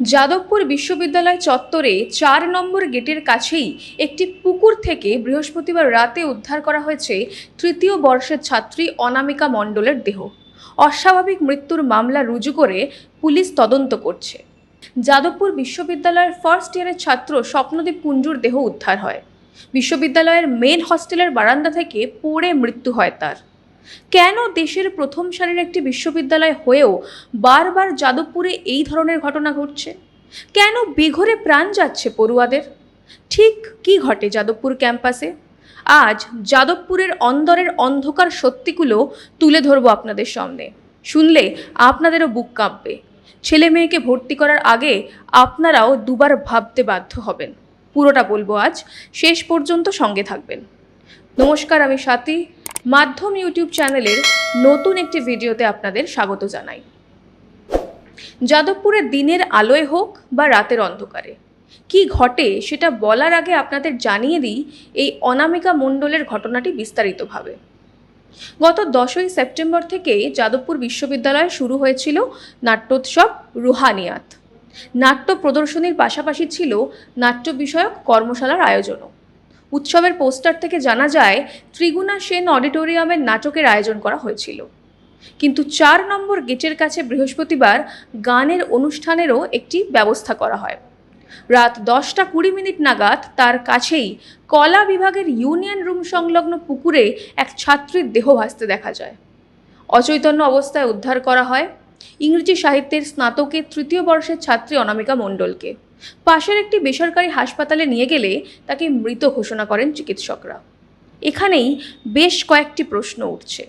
যাদবপুর বিশ্ববিদ্যালয় চত্বরে চার নম্বর গেটের কাছেই একটি পুকুর থেকে বৃহস্পতিবার রাতে উদ্ধার করা হয়েছে তৃতীয় বর্ষের ছাত্রী অনামিকা মণ্ডলের দেহ। অস্বাভাবিক মৃত্যুর মামলা রুজু করে পুলিশ তদন্ত করছে। যাদবপুর বিশ্ববিদ্যালয়ের ফার্স্ট ইয়ারের ছাত্র স্বপ্নদীপ কুঞ্জুর দেহ উদ্ধার হয়। বিশ্ববিদ্যালয়ের মেন হস্টেলের বারান্দা থেকে পড়ে মৃত্যু হয় তার। কেন দেশের প্রথম সারির একটি বিশ্ববিদ্যালয় হয়েও বারবার যাদবপুরে এই ধরনের ঘটনা ঘটছে? কেন বেঘরে প্রাণ যাচ্ছে পড়ুয়াদের? ঠিক কি ঘটে যাদবপুর ক্যাম্পাসে? আজ যাদবপুরের অন্দরের অন্ধকার সত্যিগুলো তুলে ধরবো আপনাদের সামনে। শুনলে আপনাদেরও বুক কাঁপবে। ছেলে মেয়েকে ভর্তি করার আগে আপনারাও দুবার ভাবতে বাধ্য হবেন। পুরোটা বলব আজ। শেষ পর্যন্ত সঙ্গে থাকবেন। নমস্কার, আমি স্বাতী। মাধ্যম ইউটিউব চ্যানেলের নতুন একটি ভিডিওতে আপনাদের স্বাগত জানাই। যাদবপুরে দিনের আলোয় হোক বা রাতের অন্ধকারে, কি ঘটে সেটা বলার আগে আপনাদের জানিয়ে দিই এই অনামিকা মণ্ডলের ঘটনাটি বিস্তারিতভাবে। গত দশই সেপ্টেম্বর থেকে যাদবপুর বিশ্ববিদ্যালয়ে শুরু হয়েছিল নাট্যোৎসব রুহানিয়াত। নাট্য প্রদর্শনীর পাশাপাশি ছিল নাট্য বিষয়ক কর্মশালার আয়োজনও। উৎসবের পোস্টার থেকে জানা যায়, ত্রিগুণা সেন অডিটোরিয়ামের নাটকের আয়োজন করা হয়েছিল। কিন্তু চার নম্বর গেটের কাছে বৃহস্পতিবার গানের অনুষ্ঠানেরও একটি ব্যবস্থা করা হয়। রাত দশটা কুড়ি মিনিট নাগাদ তার কাছেই কলা বিভাগের ইউনিয়ন রুম সংলগ্ন পুকুরে এক ছাত্রীর দেহ ভাসতে দেখা যায়। অচৈতন্য অবস্থায় উদ্ধার করা হয়। ইংরেজি সাহিত্যের স্নাতকের তৃতীয় বর্ষের ছাত্রী অনামিকা মণ্ডলকে। পাশের একটি বেসরকারি হাসপাতালে নিয়ে গেলে তাকে মৃত ঘোষণা করেন চিকিৎসকরা। এখানেই বেশ কয়েকটি প্রশ্ন উঠছে।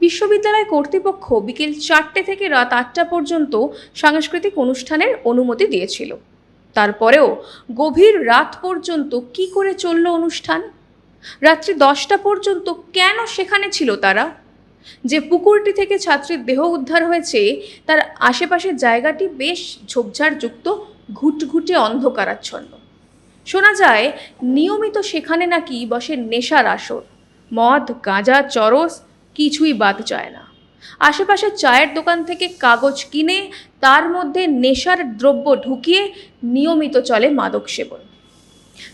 বিশ্ববিদ্যালয় কর্তৃপক্ষ বিকেল চারটে থেকে রাত আটটা পর্যন্ত সাংস্কৃতিক অনুষ্ঠানের অনুমতি দিয়েছিল। তারপরেও গভীর রাত পর্যন্ত কি করে চলল অনুষ্ঠান? রাত্রি দশটা পর্যন্ত কেন সেখানে ছিল তারা? যে পুকুরটি থেকে ছাত্রীর দেহ উদ্ধার হয়েছে, তার আশেপাশের জায়গাটি বেশ ঝোপঝাড়যুক্ত, ঘুটঘুটে অন্ধকারাচ্ছন্ন। শোনা যায়, নিয়মিত সেখানে নাকি বসে নেশার আসর। মদ, গাঁজা, চরস, কিছুই বাদ যায় না। আশেপাশে চায়ের দোকান থেকে কাগজ কিনে, তার মধ্যে নেশার দ্রব্য ঢুকিয়ে নিয়মিত চলে মাদক সেবন।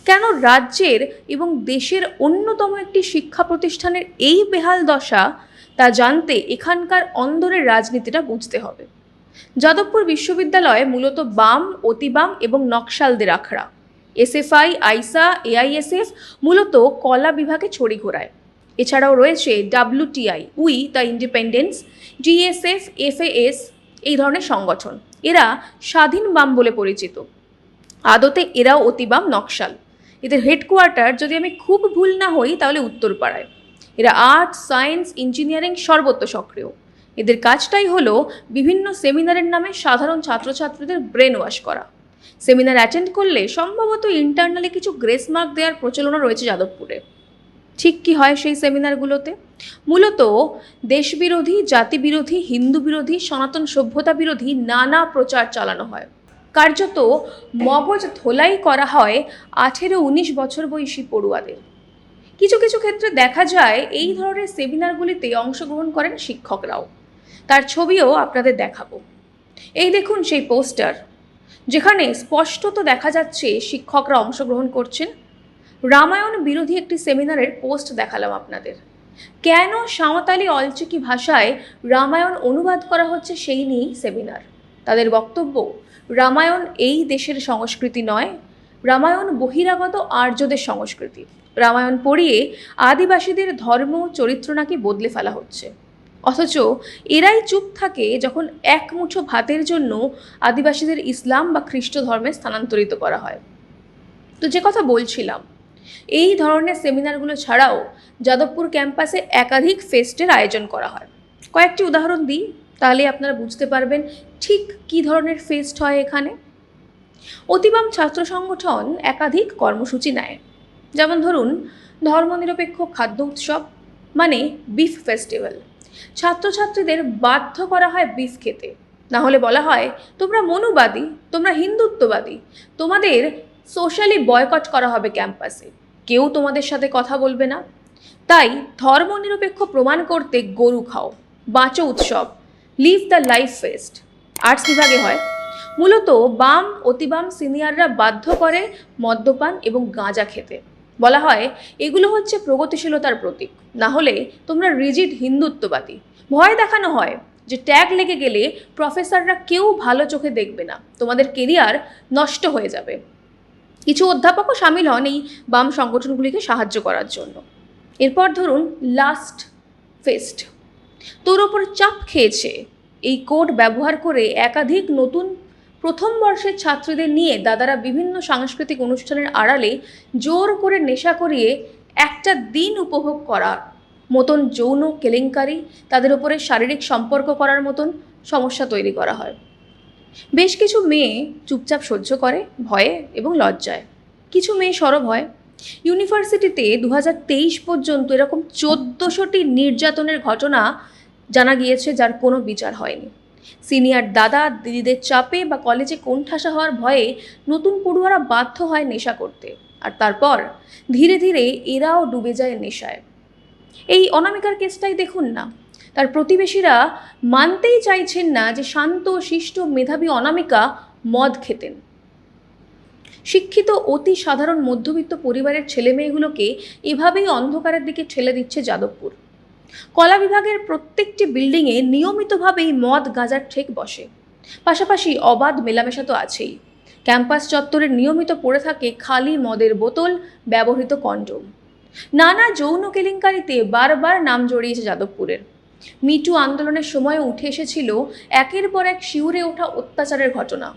কেন রাজ্যের এবং দেশের অন্যতম একটি শিক্ষা প্রতিষ্ঠানের এই বেহাল দশা তা জানতে এখানকার অন্দরের রাজনীতিটা বুঝতে হবে। যাদবপুর বিশ্ববিদ্যালয়ে মূলত বাম, অতিবাম এবং নকশালদের আখড়া। এসএফআই, আইসা, এআইএসএফ মূলত কলা বিভাগে ছড়ি ঘোরায়। এছাড়াও রয়েছে WTI, we, the independence DSF, FAS এই ধরনের সংগঠন। এরা স্বাধীন বাম বলে পরিচিত। আদতে এরাও অতিবাম, নকশাল। এদের হেডকোয়ার্টার যদি আমি খুব ভুল না হই, তাহলে উত্তরপাড়ায়। এরা আর্ট, সায়েন্স, ইঞ্জিনিয়ারিং সর্বত্র সক্রিয়। এদের কাজটাই হলো বিভিন্ন সেমিনারের নামে সাধারণ ছাত্রছাত্রীদের ব্রেন ওয়াশ করা। সেমিনার অ্যাটেন্ড করলে সম্ভবত ইন্টারনালে কিছু গ্রেস মার্ক দেওয়ার প্রচলনা রয়েছে যাদবপুরে। ঠিক কি হয় সেই সেমিনারগুলোতে? মূলত দেশবিরোধী, জাতিবিরোধী হিন্দু বিরোধী সনাতন সভ্যতা বিরোধী নানা প্রচার চালানো হয়। কার্যত মগজ ধোলাই করা হয় আঠেরো উনিশ বছর বয়সী পড়ুয়াদের। কিছু কিছু ক্ষেত্রে দেখা যায় এই ধরনের সেমিনারগুলিতে অংশগ্রহণ করেন শিক্ষকরাও। তার ছবিও আপনাদের দেখাবো। এই দেখুন সেই পোস্টার। যেখানে স্পষ্টত দেখা যাচ্ছে শিক্ষকরা অংশগ্রহণ করছেন। রামায়ণ বিরোধী একটি সেমিনারের পোস্ট দেখালাম আপনাদের। কেন সাঁওতালি অলচিকি ভাষায় রামায়ণ অনুবাদ করা হচ্ছে সেই নিয়েই সেমিনার? তাদের বক্তব্য, রামায়ণ এই দেশের সংস্কৃতি নয় রামায়ণ বহিরাগত আর্যদের সংস্কৃতি। রামায়ণ পড়িয়ে আদিবাসীদের ধর্ম, চরিত্র নাকি বদলে ফেলা হচ্ছে। অথচ এরাই চুপ থাকে যখন এক মুঠো ভাতের জন্য আদিবাসীদের ইসলাম বা খ্রিস্ট ধর্মে স্থানান্তরিত করা হয়। তো যে কথা বলছিলাম, এই ধরনের সেমিনারগুলো ছাড়াও যাদবপুর ক্যাম্পাসে একাধিক ফেস্টের আয়োজন করা হয়। কয়েকটি উদাহরণ দিই, তাহলে আপনারা বুঝতে পারবেন ঠিক কী ধরনের ফেস্ট হয় এখানে। অতিবাম ছাত্র সংগঠন একাধিক কর্মসূচি নেয়। যেমন ধরুন, ধর্মনিরপেক্ষ খাদ্য উৎসব মানে বিফ ফেস্টিভ্যাল। ছাত্রছাত্রীদের বাধ্য করা হয় বিফ খেতে। না হলে বলা হয়, তোমরা মনুবাদী, তোমরা হিন্দুত্ববাদী, তোমাদের সোশ্যালি বয়কট করা হবে ক্যাম্পাসে। কেউ তোমাদের সাথে কথা বলবে না। তাই ধর্মনিরপেক্ষ প্রমাণ করতে গরু খাও, বাঁচো উৎসব, live the life fest. Arts বিভাগে হয়। মূলত বাম, অতিবাম সিনিয়ররা বাধ্য করে মদ্যপান এবং গাঁজা খেতে। বলা হয়, এগুলো হচ্ছে প্রগতিশীলতার প্রতীক। না হলে তোমরা রিজিড হিন্দুত্ববাদী। ভয় দেখানো হয় যে ট্যাগ লেগে গেলে প্রফেসররা কেউ ভালো চোখে দেখবে না। তোমাদের কেরিয়ার নষ্ট হয়ে যাবে। কিছু অধ্যাপকও সামিল হন এই বাম সংগঠনগুলিকে সাহায্য করার জন্য। এরপর ধরুন, লাস্ট ফেস্ট। তোর ওপর চাপ খেয়েছে। এই কোড ব্যবহার করে একাধিক নতুন প্রথম বর্ষের ছাত্রীদের নিয়ে দাদারা বিভিন্ন সাংস্কৃতিক অনুষ্ঠানের আড়ালে জোর করে নেশা করিয়ে একটা দিন উপভোগ করার মতন যৌন কেলেঙ্কারি, তাদের উপরে শারীরিক সম্পর্ক করার মতন সমস্যা তৈরি করা হয়। বেশ কিছু মেয়ে চুপচাপ সহ্য করে, ভয়ে এবং লজ্জায়। কিছু মেয়ে সরব হয়। ইউনিভার্সিটিতে দু হাজার তেইশ পর্যন্ত এরকম চোদ্দোশোটি নির্যাতনের ঘটনা জানা গিয়েছে যার কোনো বিচার হয়নি। সিনিয়র দাদা দিদিদের চাপে বা কলেজে কোণঠাসা হওয়ার ভয়ে নতুন পড়ুয়ারা বাধ্য হয় নেশা করতে। আর তারপর ধীরে ধীরে এরাও ডুবে যায় নেশায়। এই অনামিকার কেসটাই দেখুন না। তার প্রতিবেশীরা মানতেই চাইছেন না যে শান্ত, শিষ্ট মেধাবী অনামিকা মদ খেতেন। শিক্ষিত, অতি সাধারণ মধ্যবিত্ত পরিবারের ছেলেমেয়েগুলোকে এভাবেই অন্ধকারের দিকে ঠেলে দিচ্ছে যাদবপুর। কলা বিভাগের প্রত্যেকটি বিল্ডিংয়ে নিয়মিতভাবেই মদ, গাঁজার ঠেক বসে। পাশাপাশি অবাধ মেলামেশা তো আছেই। ক্যাম্পাস চত্বরে নিয়মিত পড়ে থাকে খালি মদের বোতল, ব্যবহৃত কন্ডোম। নানা যৌন কেলেঙ্কারিতে বারবার নাম জড়িয়েছে যাদবপুরের। মিটু আন্দোলনের সময় উঠে এসেছিল একের পর এক শিউরে ওঠা অত্যাচারের ঘটনা।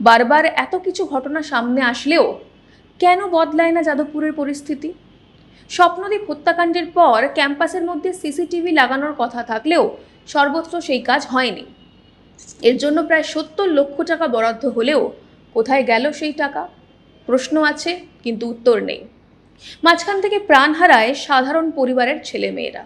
বারবার এত কিছু ঘটনা সামনে আসলেও কেন বদলায় না যাদবপুরের পরিস্থিতি? স্বপ্নদীপ হত্যাকাণ্ডের পর ক্যাম্পাসের মধ্যে সিসিটিভি লাগানোর কথা থাকলেও সর্বত্র সেই কাজ হয়নি। এর জন্য প্রায় সত্তর লক্ষ টাকা বরাদ্দ হলেও কোথায় গেল সেই টাকা? প্রশ্ন আছে, কিন্তু উত্তর নেই। মাঝখান থেকে প্রাণ হারায় সাধারণ পরিবারের ছেলেমেয়েরা।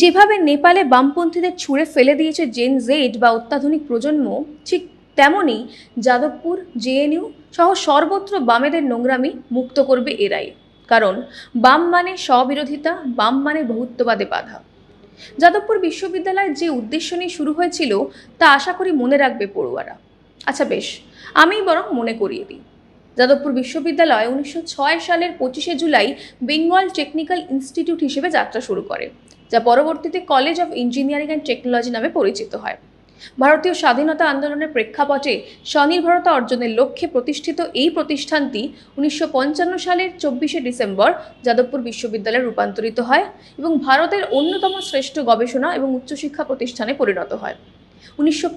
যেভাবে নেপালে বামপন্থীদের ছুঁড়ে ফেলে দিয়েছে জেন জেড বা অত্যাধুনিক প্রজন্ম, ঠিক তেমনই যাদবপুর জেএনইউ সহ সর্বত্র বামেদের নোংরামি মুক্ত করবে এরাই। কারণ বাম মানে স্ববিরোধিতা, বাম মানে বহুত্ববাদে বাধা। যাদবপুর বিশ্ববিদ্যালয় যে উদ্দেশ্য নিয়ে শুরু হয়েছিল, তা আশা করি মনে রাখবে পড়ুয়ারা। আচ্ছা বেশ, আমিই বরং মনে করিয়ে দিই। যাদবপুর বিশ্ববিদ্যালয় উনিশশো ছয় সালের পঁচিশে জুলাই বেঙ্গল টেকনিক্যাল ইনস্টিটিউট হিসেবে যাত্রা শুরু করে, যা পরবর্তীতে college of engineering and technology নামে পরিচিত হয়। ভারতীয় স্বাধীনতা আন্দোলনের প্রেক্ষাপটে স্বনির্ভরতা অর্জনের লক্ষ্যে প্রতিষ্ঠিত এই প্রতিষ্ঠানটি উনিশশো পঞ্চান্ন সালের চব্বিশে ডিসেম্বর যাদবপুর বিশ্ববিদ্যালয়ে রূপান্তরিত হয় এবং ভারতের অন্যতম শ্রেষ্ঠ গবেষণা এবং উচ্চশিক্ষা প্রতিষ্ঠানে পরিণত হয়। উনিশশো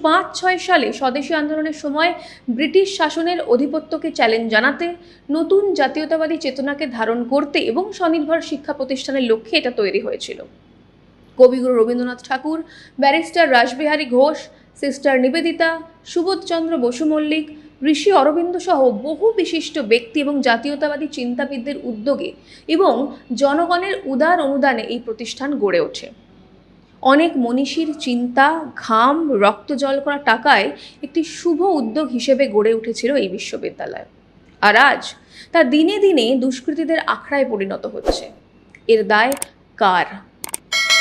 সালে স্বদেশী আন্দোলনের সময় ব্রিটিশ শাসনের অধিপত্যকে চ্যালেঞ্জ জানাতে, নতুন জাতীয়তাবাদী চেতনাকে ধারণ করতে এবং স্বনির্ভর শিক্ষা প্রতিষ্ঠানের লক্ষ্যে এটা তৈরি হয়েছিল। কবিগুরু রবীন্দ্রনাথ ঠাকুর, ব্যারিস্টার রাসবিহারী ঘোষ, সিস্টার নিবেদিতা, সুবোধচন্দ্র বসু মল্লিক, ঋষি অরবিন্দ সহ বহু বিশিষ্ট ব্যক্তি এবং জাতীয়তাবাদী চিন্তাবিদদের উদ্যোগে এবং জনগণের উদার অনুদানে এই প্রতিষ্ঠান গড়ে ওঠে। অনেক মনীষীর চিন্তা, ঘাম, রক্ত জল করা টাকায় একটি শুভ উদ্যোগ হিসেবে গড়ে উঠেছিল এই বিশ্ববিদ্যালয়। আর আজ তা দিনে দিনে দুষ্কৃতীদের আখড়ায় পরিণত হচ্ছে। এর দায় কার?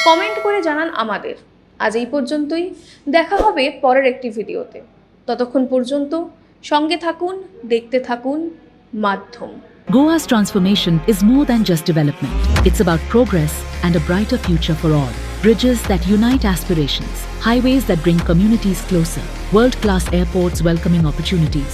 কমেন্ট করে জানান আমাদের আজ এই পর্যন্তই দেখা হবে পরের একটি ভিডিওতে ততক্ষণ পর্যন্ত সঙ্গে থাকুন দেখতে থাকুন মাধ্যম Goa's transformation is more than just development. It's about progress and a brighter future for all. Bridges that unite aspirations, highways that bring communities closer, world class airports welcoming opportunities.